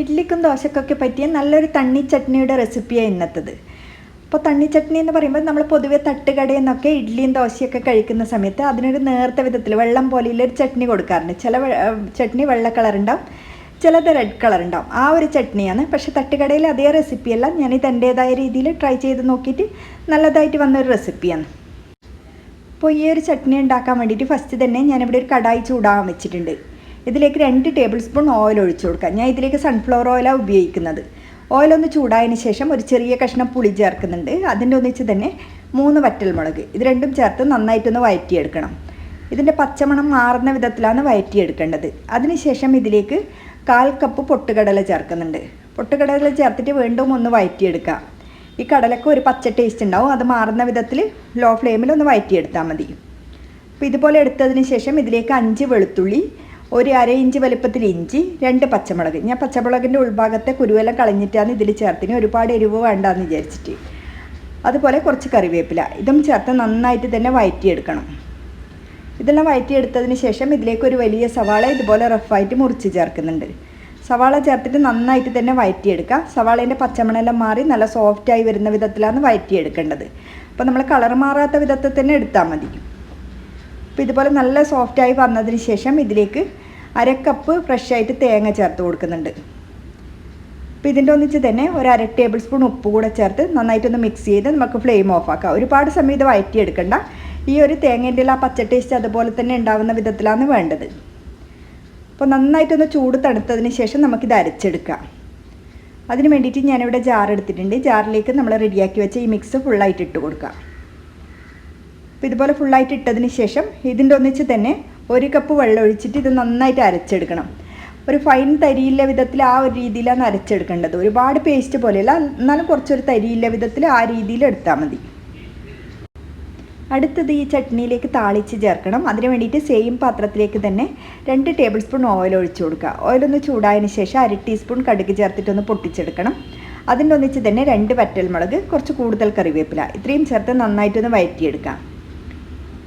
ഇഡ്ലിക്കും ദോശക്കൊക്കെ പറ്റിയ നല്ലൊരു തണ്ണി ചട്നിയുടെ റെസിപ്പിയാണ് ഇന്നത്തത്. അപ്പോൾ തണ്ണി ചട്നി എന്ന് പറയുമ്പോൾ നമ്മൾ പൊതുവെ തട്ടുകടയിൽ നിന്നൊക്കെ ഇഡ്ഡലിയും ദോശയൊക്കെ കഴിക്കുന്ന സമയത്ത് അതിനൊരു നേർത്ത വിധത്തിൽ വെള്ളം പോലെയുള്ളൊരു ചട്നി കൊടുക്കാറുണ്ട്. ചില ചട്നി വെള്ള കളർ ഉണ്ടാവും ചിലത് റെഡ് കളർ ഉണ്ടാവും ആ ഒരു ചട്നിയാണ്. പക്ഷേ തട്ടുകടയിൽ അതേ റെസിപ്പിയല്ല. ഞാനിത് എന്റേതായ രീതിയിൽ ട്രൈ ചെയ്ത് നോക്കിയിട്ട് നല്ലതായിട്ട് വന്നൊരു റെസിപ്പിയാണ്. അപ്പോൾ ഈ ഒരു ചട്നി ഉണ്ടാക്കാൻ വേണ്ടിയിട്ട് ഫസ്റ്റ് തന്നെ ഞാനിവിടെ ഒരു കടായി ചൂടാകാൻ വെച്ചിട്ടുണ്ട്. ഇതിലേക്ക് രണ്ട് ടേബിൾ സ്പൂൺ ഓയിൽ ഒഴിച്ചു കൊടുക്കാം ഞാൻ ഇതിലേക്ക് സൺഫ്ലവർ ഓയിലാണ് ഉപയോഗിക്കുന്നത്. ഓയിലൊന്ന് ചൂടായതിന് ശേഷം ഒരു ചെറിയ കഷ്ണം പുളി ചേർക്കുന്നുണ്ട്. അതിന്റെ ഒന്നിച്ച് തന്നെ മൂന്ന് വറ്റൽമുളക്. ഇത് രണ്ടും ചേർത്ത് നന്നായിട്ടൊന്ന് വഴറ്റിയെടുക്കണം ഇതിന്റെ പച്ചമണം മാറുന്ന വിധത്തിലാണ് വഴറ്റിയെടുക്കേണ്ടത് അതിനുശേഷം ഇതിലേക്ക് കാൽ കപ്പ് പൊട്ടുകടല ചേർക്കുന്നുണ്ട്. പൊട്ടുകടല ചേർത്തിട്ട് വീണ്ടും ഒന്ന് വഴറ്റിയെടുക്കാം ഈ കടലക്ക് ഒരു പച്ച ടേസ്റ്റ് ഉണ്ടാവും. അത് മാറുന്ന വിധത്തിൽ ലോ ഫ്ലെയിമിൽ ഒന്ന് വഴറ്റിയെടുത്താൽ മതി. അപ്പോൾ ഇതുപോലെ എടുത്തതിന് ശേഷം ഇതിലേക്ക് അഞ്ച് വെളുത്തുള്ളി ഒരു അര ഇഞ്ച് വലുപ്പത്തിൽ ഇഞ്ചി രണ്ട് പച്ചമുളക്. ഞാൻ പച്ചമുളകിന്റെ ഉൾഭാഗത്തെ കുരുവെല്ലാം കളഞ്ഞിട്ടാണ് ഇതിൽ ചേർത്തിന്. ഒരുപാട് എരിവ് വേണ്ടാന്ന് വിചാരിച്ചിട്ട്. അതുപോലെ കുറച്ച് കറിവേപ്പില. ഇതും ചേർത്ത് നന്നായിട്ട് തന്നെ വയറ്റിയെടുക്കണം. ഇതെല്ലാം വയറ്റിയെടുത്തതിന് ശേഷം ഇതിലേക്ക് ഒരു വലിയ സവാള ഇതുപോലെ റഫായിട്ട് മുറിച്ച് ചേർക്കുന്നുണ്ട്. സവാള ചേർത്തിട്ട് നന്നായിട്ട് തന്നെ വയറ്റിയെടുക്കുക. സവാളേന്റെ പച്ചമണെല്ലാം മാറി നല്ല സോഫ്റ്റായി വരുന്ന വിധത്തിലാണ് വയറ്റിയെടുക്കേണ്ടത്. അപ്പോൾ നമ്മൾ കളർ മാറാത്ത വിധത്തിൽ തന്നെ എടുത്താൽ മതി. അപ്പോൾ ഇതുപോലെ നല്ല സോഫ്റ്റായി വന്നതിന് ശേഷം ഇതിലേക്ക് അര കപ്പ് ഫ്രഷായിട്ട് തേങ്ങ ചേർത്ത് കൊടുക്കുന്നുണ്ട്. അപ്പോൾ ഇതിന്റെ ഒന്നിച്ച് തന്നെ ഒരു അര ടേബിൾ സ്പൂൺ ഉപ്പ് കൂടെ ചേർത്ത് നന്നായിട്ടൊന്ന് മിക്സ് ചെയ്ത് നമുക്ക് ഫ്ലെയിം ഓഫ് ആക്കാം. ഒരുപാട് സമയം ഇത് വഴറ്റിയെടുക്കണ്ട ഈ ഒരു തേങ്ങേന്റെ ആ പച്ച ടേസ്റ്റ് അതുപോലെ തന്നെ ഉണ്ടാവുന്ന വിധത്തിലാണ് വേണ്ടത്. അപ്പോൾ നന്നായിട്ടൊന്ന് ചൂട് തണുത്തതിന് ശേഷം നമുക്കിത് അരച്ചെടുക്കാം. അതിന് വേണ്ടിയിട്ട് ഞാനിവിടെ ജാർ എടുത്തിട്ടുണ്ട്. ജാറിലേക്ക് നമ്മൾ റെഡിയാക്കി വെച്ച ഈ മിക്സ് ഫുള്ളായിട്ട് ഇട്ട് കൊടുക്കാം. അപ്പോൾ ഇതുപോലെ ഫുള്ളായിട്ട് ഇട്ടതിന് ശേഷം ഇതിന്റെ ഒന്നിച്ച് തന്നെ ഒരു കപ്പ് വെള്ളം ഒഴിച്ചിട്ട് ഇത് നന്നായിട്ട് അരച്ചെടുക്കണം. ഒരു ഫൈൻ തരിയില്ല വിധത്തിൽ ആ ഒരു രീതിയിലാണ് അരച്ചെടുക്കേണ്ടത്. ഒരുപാട് പേസ്റ്റ് പോലെയല്ല എന്നാലും കുറച്ചൊരു തരിയില്ല വിധത്തിൽ ആ രീതിയിൽ എടുത്താൽ മതി. അടുത്തത് ഈ ചട്നിയിലേക്ക് താളിച്ച് ചേർക്കണം. അതിന് വേണ്ടിയിട്ട് സെയിം പാത്രത്തിലേക്ക് തന്നെ രണ്ട് ടേബിൾ സ്പൂൺ ഓയിൽ ഒഴിച്ചു കൊടുക്കുക. ഓയിലൊന്ന് ചൂടായതിന് ശേഷം അര ടീസ്പൂൺ കടുക് ചേർത്തിട്ടൊന്ന് പൊട്ടിച്ചെടുക്കണം. അതിന്റെ ഒന്നിച്ച് തന്നെ രണ്ട് വറ്റൽമുളക് കുറച്ച് കൂടുതൽ കറിവേപ്പില. ഇത്രയും ചേർത്ത് നന്നായിട്ടൊന്ന് വഴറ്റിയെടുക്കാം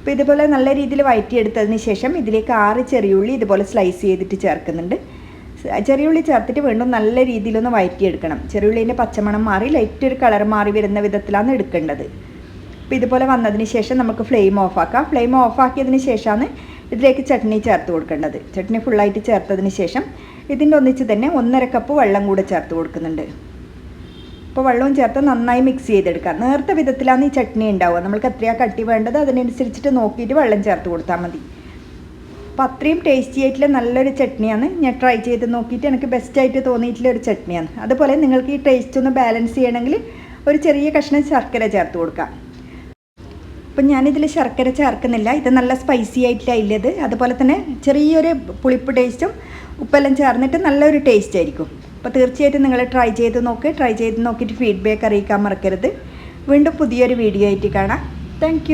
അപ്പോൾ ഇതുപോലെ നല്ല രീതിയിൽ വഴറ്റിയെടുത്തതിന് ശേഷം ഇതിലേക്ക് ആറ് ചെറിയുള്ളി ഇതുപോലെ സ്ലൈസ് ചെയ്തിട്ട് ചേർക്കുന്നുണ്ട്. ചെറിയുള്ളി ചേർത്തിട്ട് വീണ്ടും നല്ല രീതിയിലൊന്ന് വഴറ്റിയെടുക്കണം ചെറിയുള്ളിന്റെ പച്ചമണം മാറി ലൈറ്റ് ഒരു കളർ മാറി വരുന്ന വിധത്തിലാണ് എടുക്കേണ്ടത്. അപ്പോൾ ഇതുപോലെ വന്നതിന് ശേഷം നമുക്ക് ഫ്ലെയിം ഓഫാക്കാം ഫ്ലെയിം ഓഫാക്കിയതിന് ശേഷമാണ് ഇതിലേക്ക് ചട്നി ചേർത്ത് കൊടുക്കേണ്ടത്. ചട്നി ഫുള്ളായിട്ട് ചേർത്തതിന് ശേഷം ഇതിന്റെ ഒന്നിച്ച് തന്നെ ഒന്നര കപ്പ് വെള്ളം കൂടെ ചേർത്ത് കൊടുക്കുന്നുണ്ട്. അപ്പോൾ വെള്ളവും ചേർത്ത് നന്നായി മിക്സ് ചെയ്തെടുക്കാം. നേർത്ത വിധത്തിലാണ് ഈ ചട്നി ഉണ്ടാവുക. നമ്മൾക്ക് എത്രയാണ് കട്ടി വേണ്ടത് അതിനനുസരിച്ചിട്ട് നോക്കിയിട്ട് വെള്ളം ചേർത്ത് കൊടുത്താൽ മതി. അപ്പോൾ അത്രയും ടേസ്റ്റി ആയിട്ടുള്ള നല്ലൊരു ചട്നിയാണ്. ഞാൻ ട്രൈ ചെയ്ത് നോക്കിയിട്ട് എനിക്ക് ബെസ്റ്റ് ആയിട്ട് തോന്നിയിട്ടുള്ള ഒരു ചട്നിയാണ്. അതുപോലെ നിങ്ങൾക്ക് ഈ ടേസ്റ്റ് ഒന്ന് ബാലൻസ് ചെയ്യണമെങ്കിൽ ഒരു ചെറിയ കഷ്ണം ശർക്കര ചേർത്ത് കൊടുക്കാം. അപ്പം ഞാനിതിൽ ശർക്കര ചേർക്കുന്നില്ല. ഇത് നല്ല സ്പൈസി ആയിട്ടില്ല ഇല്ലത് അതുപോലെ തന്നെ ചെറിയൊരു പുളിപ്പ് ടേസ്റ്റും ഉപ്പെല്ലാം ചേർന്നിട്ട് നല്ലൊരു ടേസ്റ്റ് ആയിരിക്കും. അപ്പോൾ തീർച്ചയായിട്ടും നിങ്ങൾ ട്രൈ ചെയ്ത് നോക്ക് ട്രൈ ചെയ്ത് നോക്കിയിട്ട് ഫീഡ്ബാക്ക് അറിയിക്കാൻ മറക്കരുത്. വീണ്ടും പുതിയൊരു വീഡിയോ ആയിട്ട് കാണാം. താങ്ക്